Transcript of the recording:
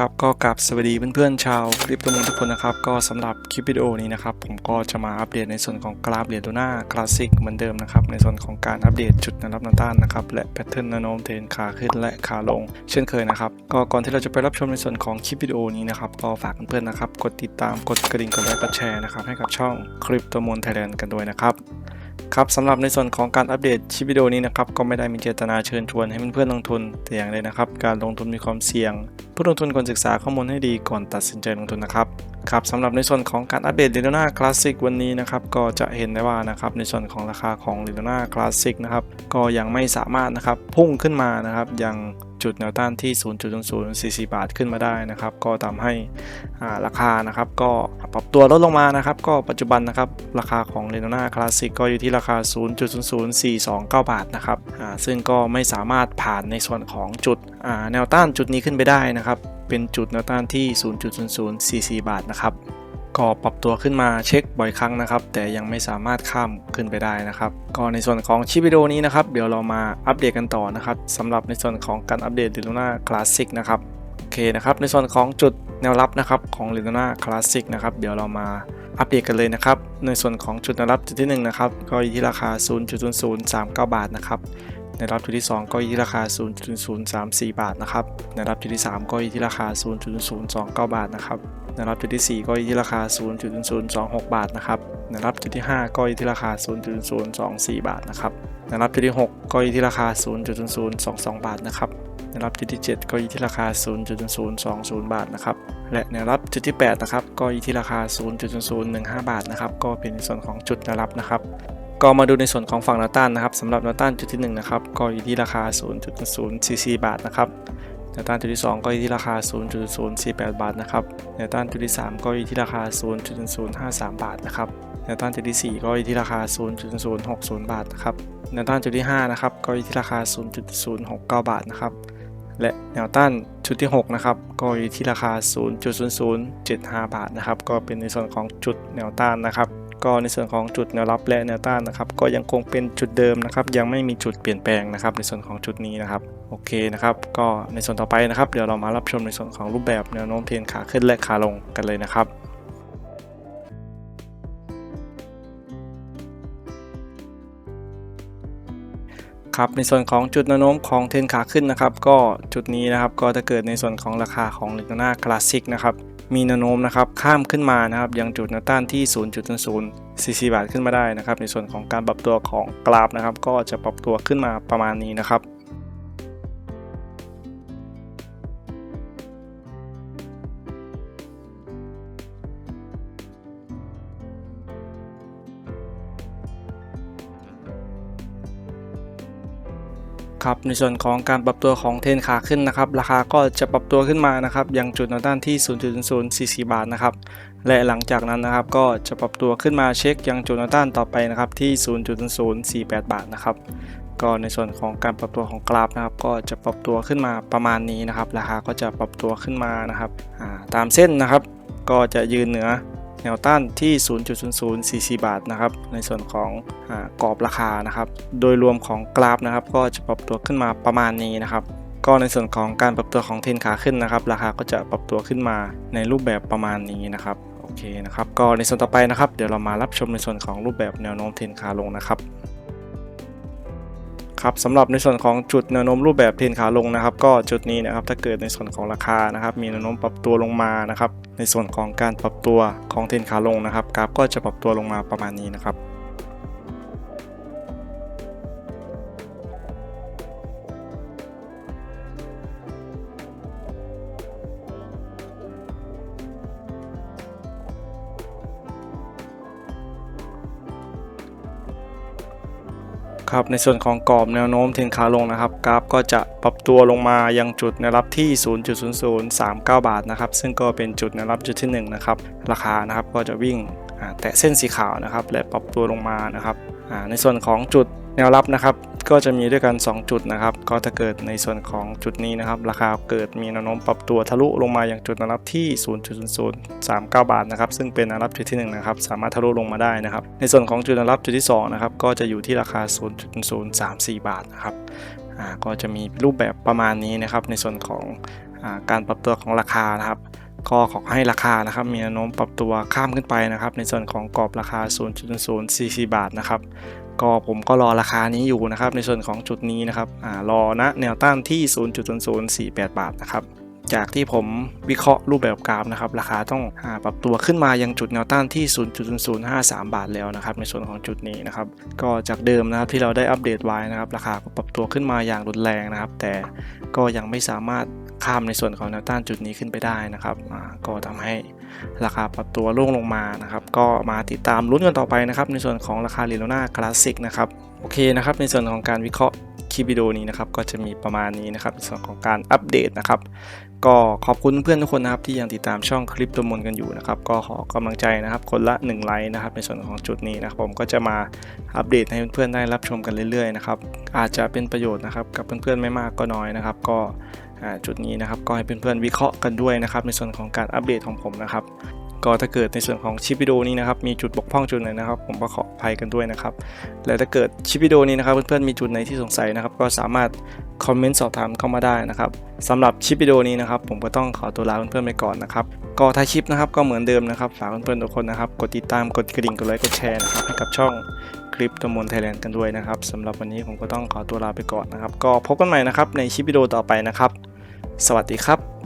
ครับก็กลับสวัสดีเพื่อนๆชาวคลิปตัวมุงทุกคนนะครับ ก็สำหรับคลิปวิดีโอนี้นะครับ ผมก็จะมาอัปเดตในส่วนของกราฟเหรียญโดน่าคลาสสิกเหมือนเดิมนะครับ ในส่วนของการอัปเดตจุดแนวรับแนวต้านนะครับ และแพทเทิร์นแนวโน้มเทรนขาขึ้นและขาลง เช่นเคยนะครับ ก็ก่อนที่เราจะไปรับชมในส่วนของคลิปวิดีโอนี้นะครับก็ฝากเพื่อนๆนะครับ กดติดตามกดกระดิ่งกดไลค์กดแชร์นะครับให้กับช่องคลิปตัวมุนไทยแลนด์กันด้วยนะครับ ครับสำหรับในส่วนของการอัปเดตคลิปวิดีโอนี้นะครับก็ไม่ได้มีเจตนาเชิญชวนให้เพื่อนๆลงทุนแต่อย่างใดนะครับ การลงทุนมีความเสี่ยง ผู้ลงทุนควรศึกษาข้อมูลให้ดีก่อนตัดสินใจลงทุนนะครับครับสำหรับในส่วนของการอัปเดต l ิ n นาคลาสสิกวันนี้นะครับก็จะเห็นได้ว่านะครับในส่วนของราคาของ l ิ n นาคลาสสิกนะครับก็ยังไม่สามารถนะครับพุ่งขึ้นมานะครับยัง จุดแนวต้านที่ 0.0044 บาทขึ้นมาได้นะครับ ก็ทำให้ราคานะครับ ก็ปรับตัวลดลงมานะครับ ก็ปัจจุบันนะครับ ราคาของ l ิ n นาคลาสสิกก็อยู่ที่ราคา 0.00429 บาทนะครับซึ่งก็ไม่สามารถผ่านในส่วนของจุดแนวต้านจุดนี้ขึ้นไปได้นะครับ เป็นจุดแนวต้านที่ 0.0044 บาทนะครับ ก็ปรับตัวขึ้นมาเช็คบ่อยครั้งนะครับ แต่ยังไม่สามารถข้ามขึ้นไปได้นะครับ ก็ในส่วนของคลิปวิดีโอนี้นะครับ เดี๋ยวเรามาอัปเดตกันต่อนะครับสำหรับในส่วนของการอัปเดต l ิ n นาคลาสสิกนะครับโอเคนะครับในส่วนของจุดแนวรับนะครับของ l ิ n นาคลาสสิกนะครับเดี๋ยวเรามาอัปเดตกันเลยนะครับในส่วนของจุดแนวรับจุดที่หนึ่งนะครับก็อยู่ที่ราคา 0.0039 บาทนะครับ ในรับจุดที่ 2 ก็อยู่ที่ราคา 0.034 บาทนะครับในรับจุดที่ 3 ก็อยู่ที่ราคา 0.029 บาทนะครับในรับจุดที่ 4 ก็อยู่ที่ราคา 0.026 บาทนะครับในรับจุดที่ 5 ก็อยู่ที่ราคา 0.024 บาทนะครับในรับจุดที่ 6 ก็อยู่ที่ราคา 0.022 บาทนะครับในรับจุดที่ 7 ก็อยู่ที่ราคา 0.020 บาทนะครับ และในรับจุดที่ 8 นะครับ ก็อยู่ที่ราคา 0.015 บาทนะครับ ก็เป็นส่วนของจุดแนวรับนะครับ ก็มาดูในส่วนของฝั่งแนวต้านนะครับสำหรับแนวต้านจุดที่1นะครับก็อยู่ที่ราคา 0.044 บาทนะครับแนวต้านจุดที่ 2 ก็อยู่ที่ราคา 0.048 บาทนะครับแนวต้านจุดที่ 3 ก็อยู่ที่ราคา 0.053 บาทนะครับแนวต้านจุดที่ 4 ก็อยู่ที่ราคา 0.060 บาทนะครับแนวต้านจุดที่ 5 นะครับ ก็อยู่ที่ราคา 0.069 บาทนะครับ และแนวต้านจุดที่ 6 นะครับ ก็อยู่ที่ราคา 0.0075 บาทนะครับ ก็เป็นในส่วนของจุดแนวต้านนะครับ ก็ในส่วนของจุดแนวรับและแนวต้านนะครับ ก็ยังคงเป็นจุดเดิมนะครับ ยังไม่มีจุดเปลี่ยนแปลงนะครับ ในส่วนของจุดนี้นะครับโอเคนะครับ ก็ในส่วนต่อไปนะครับ เดี๋ยวเรามารับชมในส่วนของรูปแบบแนวโน้มเทรนขาขึ้นและขาลงกันเลยนะครับ ครับในส่วนของจุดแนวโน้มของเทรนขาขึ้นนะครับ ก็จุดนี้นะครับก็จะเกิดในส่วนของราคาของลิงนาคลาสสิกนะครับมีแนวโน้มนะครับข้ามขึ้นมานะครับยังจุดแนวต้านที่0.0044 บาทขึ้นมาได้นะครับ ในส่วนของการปรับตัวของกราฟนะครับ ก็จะปรับตัวขึ้นมาประมาณนี้นะครับ ครับในส่วนของการปรับตัวของเทนขาขึ้นนะครับ ราคาก็จะปรับตัวขึ้นมานะครับยังจุดแนวต้านที่ 0.044 บาทนะครับและหลังจากนั้นนะครับก็จะปรับตัวขึ้นมาเช็คยังจุดแนวต้านต่อไปนะครับที่ 0.048 บาทนะครับก็ในส่วนของการปรับตัวของกราฟนะครับ ก็จะปรับตัวขึ้นมาประมาณนี้นะครับ ราคาก็จะปรับตัวขึ้นมานะครับตามเส้นนะครับ ก็จะยืนเหนือ แนวต้านที่ 0.0044 บาทนะครับ ในส่วนของอกรอบราคานะครับ โดยรวมของกราฟนะครับ ก็จะปรับตัวขึ้นมาประมาณนี้นะครับ ก็ในส่วนของการปรับตัวของเทนขาขึ้นนะครับ ราคาก็จะปรับตัวขึ้นมาในรูปแบบประมาณนี้นะครับโอเคนะครับ ก็ในส่วนต่อไปนะครับ เดี๋ยวเรามารับชมในส่วนของรูปแบบแนวโน้มเทนขาลงนะครับ ครับสำหรับในส่วนของจุดแนวโน้มรูปแบบเทรนขาลงนะครับ ก็จุดนี้นะครับถ้าเกิดในส่วนของราคานะครับ มีแนวโน้มปรับตัวลงมานะครับ ในส่วนของการปรับตัวของเทรนขาลงนะครับกราฟก็จะปรับตัวลงมาประมาณนี้นะครับ ครับในส่วนของกรอบแนวโน้มเทรนขาลงนะครับกราฟก็จะปรับตัวลงมายังจุดแนวรับที่ 0.0039 บาทนะครับซึ่งก็เป็นจุดแนวรับจุดที่1นะครับราคานะครับก็จะวิ่งแตะเส้นสีขาวนะครับและปรับตัวลงมานะครับในส่วนของจุดแนวรับนะครับ ก็จะมีด้วยกัน 2 จุดนะครับ ก็จะเกิดในส่วนของจุดนี้นะครับ ราคาเกิดมีแนวโน้มปรับตัวทะลุลงมาอย่างจุดแนวรับที่ 0.0039 บาทนะครับ ซึ่งเป็นแนวรับจุดที่1นะครับ สามารถทะลุลงมาได้นะครับ ในส่วนของจุดแนวรับจุดที่2นะครับ ก็จะอยู่ที่ราคา 0.034 บาทนะครับอ่าก็จะมีรูปแบบประมาณนี้นะครับ ในส่วนของอ่าการปรับตัวของราคานะครับก็ขอให้ราคานะครับมีแนวโน้มปรับตัวข้ามขึ้นไปนะครับ ในส่วนของกรอบราคา 0.044 บาทนะครับ ก็ผมก็รอราคานี้อยู่นะครับในส่วนของจุดนี้นะครับอรอณแนวต้านที่ 0.0048 บาทนะครับ จากที่ผมวิเคราะห์รูปแบบกราฟนะครับ ราคาต้องอปรับตัวขึ้นมายังจุดแนวต้านที่0.0053 บาทแล้วนะครับ ในส่วนของจุดนี้นะครับ ก็จากเดิมนะครับที่เราได้อัปเดตไว้นะครับ ราคาก็ปรับตัวขึ้นมาอย่างรุนแรงนะครับ แต่ก็ยังไม่สามารถข้ามในส่วนของแนวต้านจุดนี้ขึ้นไปได้นะครับ ก็ทำให้ราคาปรับตัวร่วงลงมานะครับ ก็มาติดตามลุ้นกันต่อไปนะครับ ในส่วนของราคาลิโลนาคลาสสิกนะครับ โอเคนะครับ ในส่วนของการวิเคราะห์ คลิปวิดีโอนี้นะครับก็จะมีประมาณนี้นะครับในส่วนของการอัปเดตนะครับก็ขอบคุณเพื่อนทุกคนนะครับที่ยังติดตามช่องคลิปตัวมนกันอยู่นะครับก็ขอกำลังใจนะครับคนละ1ไลค์นะครับในส่วนของจุดนี้นะครับผมก็จะมาอัปเดตให้เพื่อนๆได้รับชมกันเรื่อยๆนะครับอาจจะเป็นประโยชน์นะครับกับเพื่อนๆไม่มากก็น้อยนะครับ ก็จุดนี้นะครับก็ให้เพื่อนๆวิเคราะห์กันด้วยนะครับในส่วนของการอัปเดตของผมนะครับ ก็ถ้าเกิดในส่วนของชิปวิดีโอนี้นะครับมีจุดบกพร่องจุดไหนนะครับ ผมก็ขออภัยกันด้วยนะครับ และถ้าเกิดชิปวิดีโอนี้นะครับเพื่อนๆมีจุดไหนที่สงสัยนะครับ ก็สามารถคอมเมนต์สอบถามเข้ามาได้นะครับสำหรับชิปวิดีโอนี้นะครับผมก็ต้องขอตัวลาเพื่อนๆไปก่อนนะครับก็ถ้าคลิปนะครับก็เหมือนเดิมนะครับฝากเพื่อนๆทุกคนนะครับกดติดตามกดกระดิ่งกดไลค์กดแชร์นะครับให้กับช่องคลิปตมนไทยแลนด์กันด้วยนะครับสำหรับวันนี้ผมก็ต้องขอตัวลาไปก่อนนะครับ ก็พบกันใหม่นะครับในคลิปวิดีโอต่อไปนะครับ สวัสดีครับ